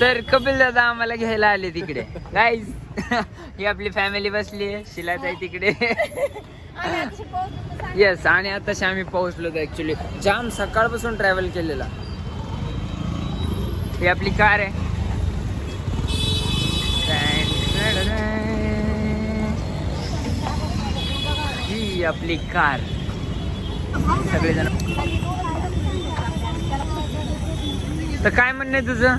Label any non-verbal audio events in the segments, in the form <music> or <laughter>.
तर कपिल दादा आम्हाला घ्यायला आले तिकडे. गाईज ही आपली फॅमिली बसली आहे. शिलाच आहे तिकडे. येस आणि आताशी आम्ही पोहोचलो ऍक्च्युली जाम सकाळपासून ट्रॅव्हल केलेला. ही आपली कार आहे. ही आपली कार सगळेजण. तर काय म्हणणं आहे तुझं?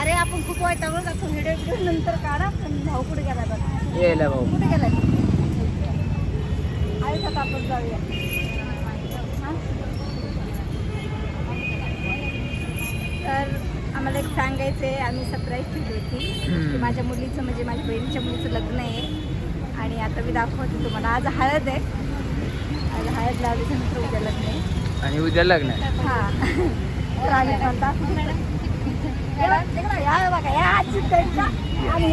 अरे आपण खूप वैतागलो जातो व्हिडिओ व्हिडिओ नंतर काढा. पण भाऊ कुठे गेला बघा? यायला भाऊ. कुठे गेलाय? आयुष्यात आपण जाऊया. हा? तर आम्हाला एक सांगायचं आहे आम्ही सरप्राईज ठेवली होती. माझ्या मुलीचं म्हणजे माझ्या बहिणीच्या मुलीचं लग्न आहे. आणि आता मी दाखवते तुम्हाला. आज हळद आहे. आज हळद नंतर उद्या लग्न आहे. आणि उद्या लग्न आहे. हा. तर आम्ही म्हणता हे बघ, तिकडं या बघा, या आजी त्यांच्या आणि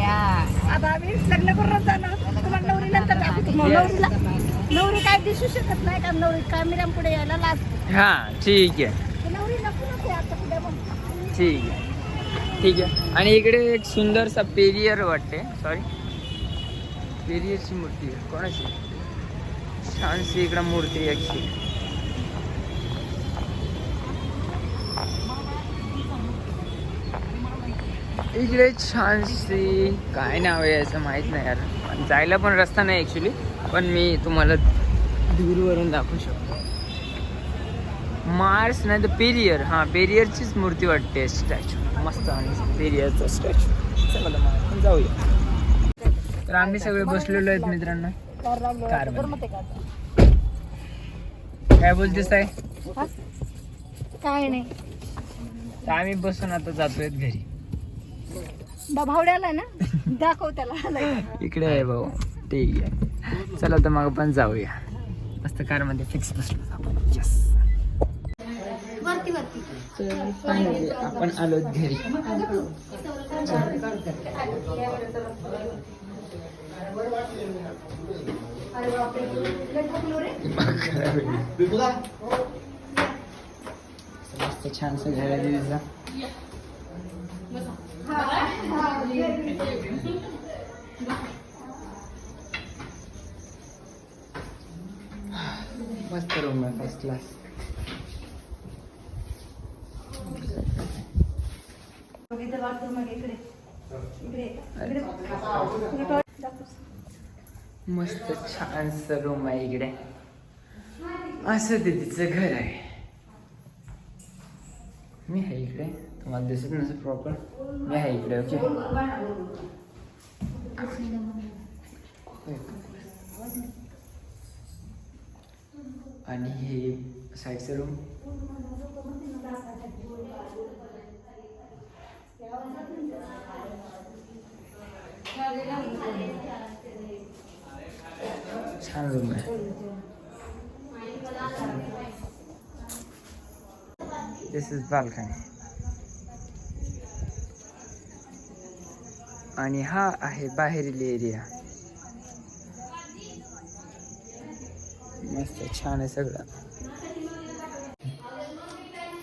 हा. आता आम्ही लग्न करून जाणार तुम्हाला नवरी नंतर दाखवतो. मग नवरीला नवरी काय दिसू शकत नाही का नवरी कॅमेऱ्या पुढे यायला लाज. हा ठीक आहे. नवरी नको नको आता पुढे ठीक आहे. ठीक आहे. आणि इकडे एक सुंदरसा पेरियर वाटते. सॉरी पेरियरची मूर्ती आहे. कोणाची? छानशी इकडं मूर्ती आहे इकडे छानशी काय नाव आहे असं माहीत नाही यार. पण जायला पण रस्ता नाही ॲक्च्युली पण मी तुम्हाला दूरवरून दाखवू शकतो. मार्स नाही तर पेरियर हां पेरियरचीच मूर्ती वाटते स्टॅच्यू मस्त आणि पेरियरचा स्टॅच्यू चला आपण जाऊया. तर आम्ही सगळे बसलेलो आहेत मित्रांनो. काय बोलतेस आहे? काय नाही. आम्ही बसून आता जातोय घरी. भावड्याला ना दाखव त्याला. इकडे आहे भाऊ ठीक आहे. चला तर मग आपण जाऊया. मस्त कारमध्ये फिक्स बसलो आपण. यस तर आपण आलो घरी. मस्त छानसं घर मस्त रूम आहे फर्स्ट क्लास मस्त छानसं रूम आहे इकडे. असं ते तिचं घर आहे. मी आहे इकडे. तुम्हाला दिसत नसेल प्रॉपर मी आहे इकडे ओके आणि हे साईडचं रूम छान रूम आहे दिस इज बाल्कनी आणि हा आहे बाहेरील एरिया. मस्त छान आहे सगळं.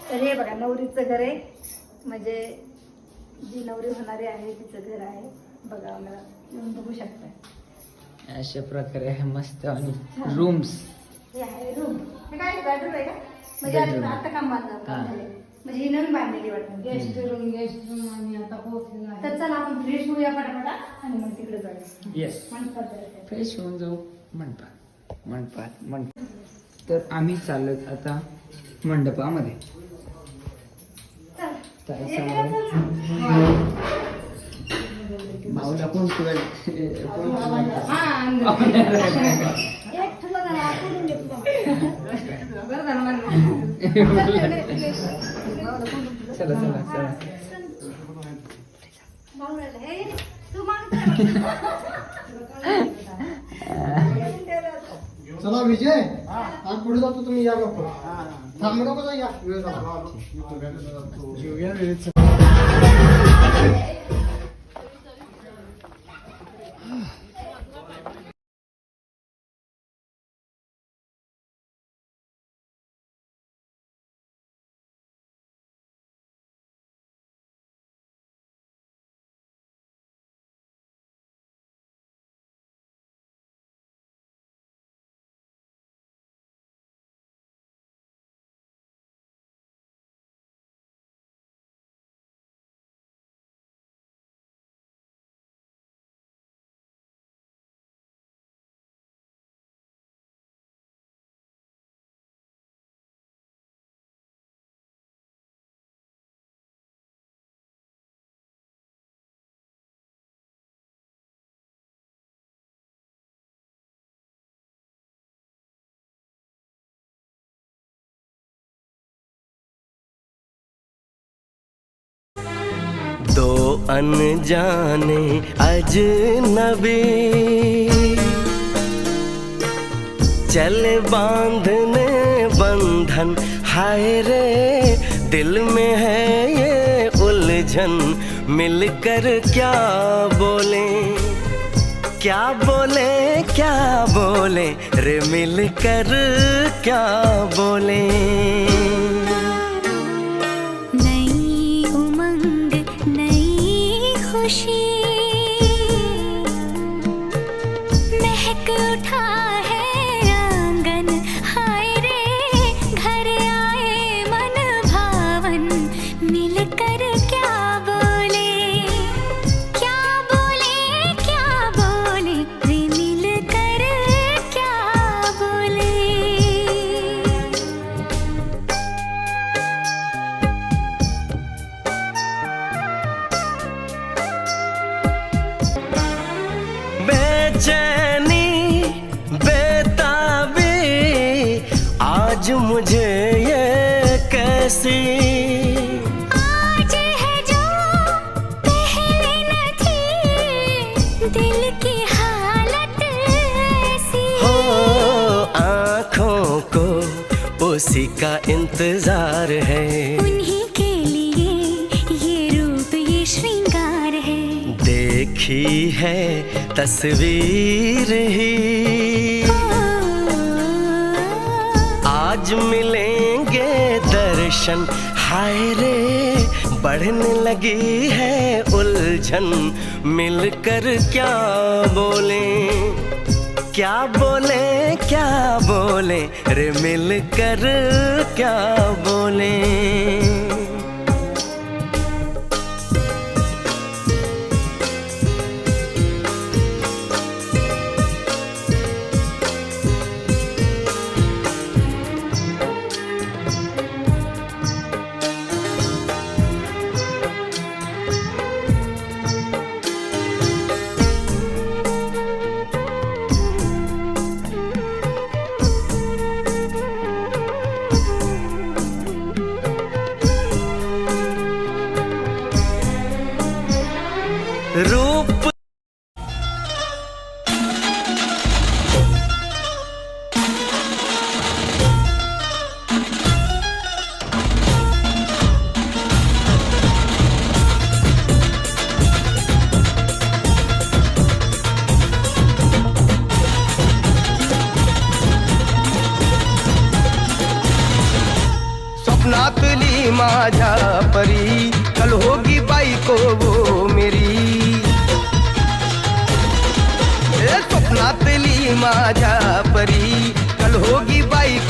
तर हे बघा नवरीचं घर आहे. म्हणजे जी नवरी होणारी आहे तिचं घर आहे. बघा आम्हाला येऊन बघू शकता अशा प्रकारे आहे मस्त आणि रूम्स हे आहे रूम हे काय बेडरूम आहे का? म्हणजे. आता काम. झालंय. म्हणजे ही नवीन बांधलेली वाटतं. गेस्ट रूम गेस्ट रूम आणि आता पोहोचलेला आहे. तर चला आपण फ्रेश होऊया पटापटा आणि मग तिकडे जाऊया. येस मंडपात जायचं फ्रेश होऊन जाऊ. मंडपात मंडपात मंडप तर आम्ही चालत आता मंडपामध्ये. हे? भाऊला कोण कोण <laughs> <laughs> चला चला चला. हे. चला विजय आज पुढे जातो तुम्ही या लवकर थांबू नको या वेळ झाला. अनजाने अजनबी। चल बांधने बंधन, हाय रे, दिल में है ये उलझन। मिलकर क्या बोले? क्या बोले क्या बोले? रे मिलकर क्या बोले? इंतज़ार है। उन्हीं के लिए ये रूप ये श्रृंगार है। देखी है तस्वीर ही। आज मिलेंगे दर्शन। हाय रे बढ़ने लगी है उलझन। मिलकर क्या बोले? क्या बोले क्या बोले? रे मिलकर क्या बोले? रूप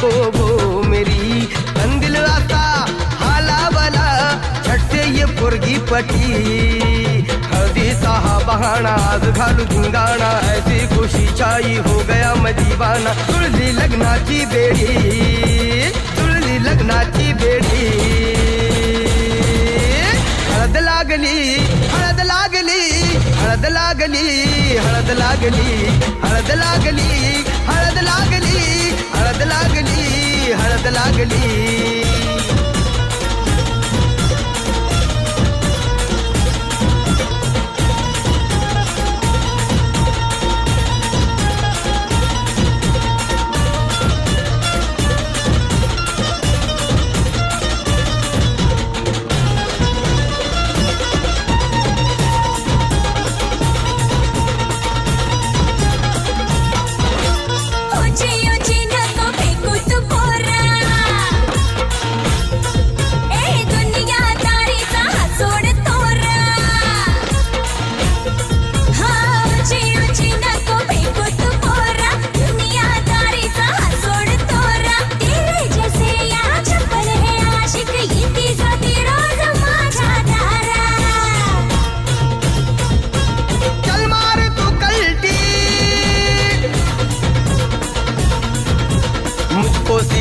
बाईको वो मेरी कंदिल असा हालावला छटते ये पोरगी पटी। हळदीचा हा बहाणा आज घालू धिंगाणा ऐसी खुशी छाई हो गया मदीवाना तुळली लग्नाची बेडी तुळली लग्नाची बेडी। हळद लागली हळद लागली हळद लागली हळद लागली हळद लागली हळद लागली। हळद लागली हळद लागली.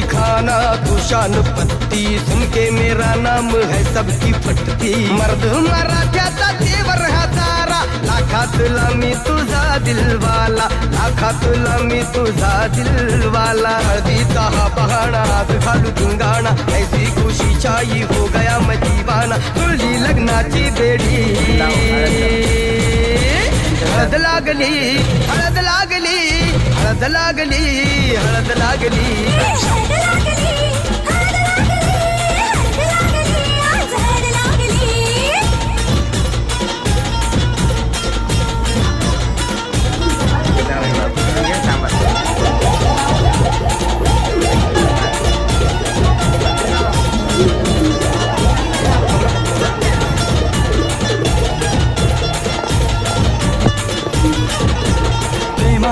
मुझको सिखाना तू शान पत्ती सुन के मेरा नाम है सबकी फटती। मर्द मराठ्याचा देवर हा सारा। लाखात मी तुझा दिलवाला लाखात मी तुझा दिलवाला हळदीचा हा बहाणा आज घालू धिंगाणा ऐसी खुशी छाई हो गया मैं दीवाना। जुळली लग्नाची बेडी। हळद लागली हळद लागली। हळद लागली हळद लागली.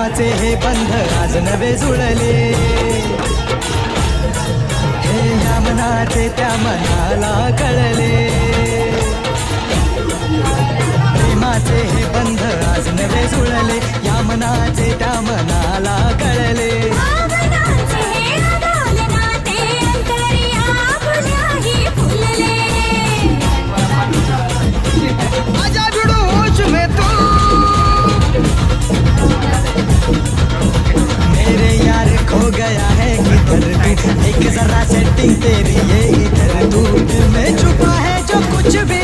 प्रेमाचे हे बंध आज नवे जुळले. हे या मनाचे त्या मनाला कळले. प्रेमाचे हे बंध आज नवे जुळले. या मनाचे त्या मनाला कळले. एक जरा सेटिंग तेरी ये इधर तू दिल में छुपा है जो कुछ भी।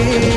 लागली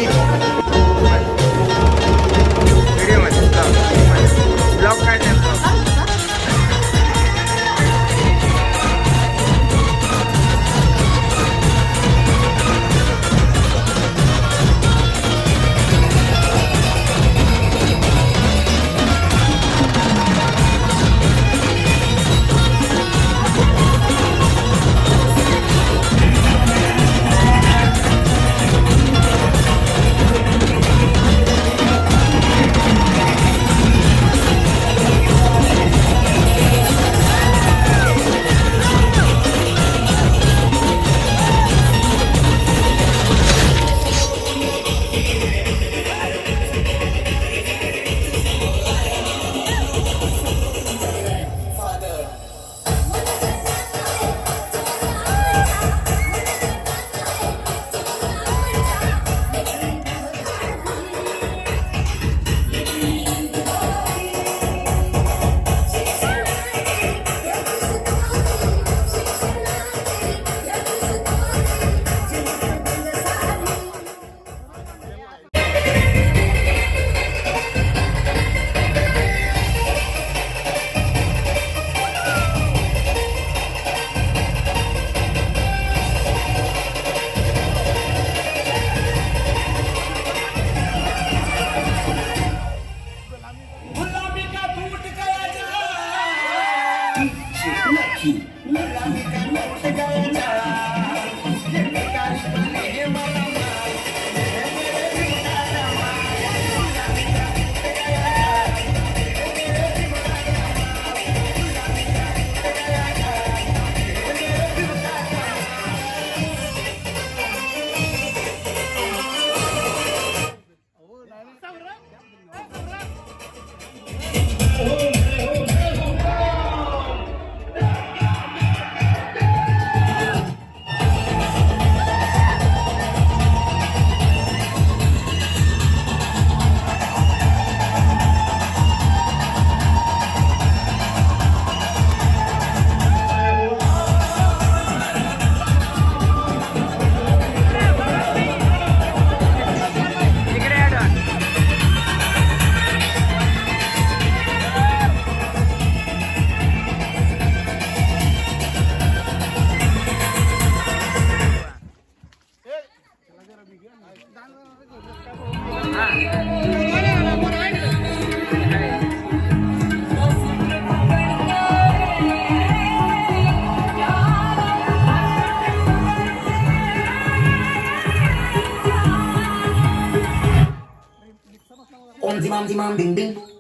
Bing bing.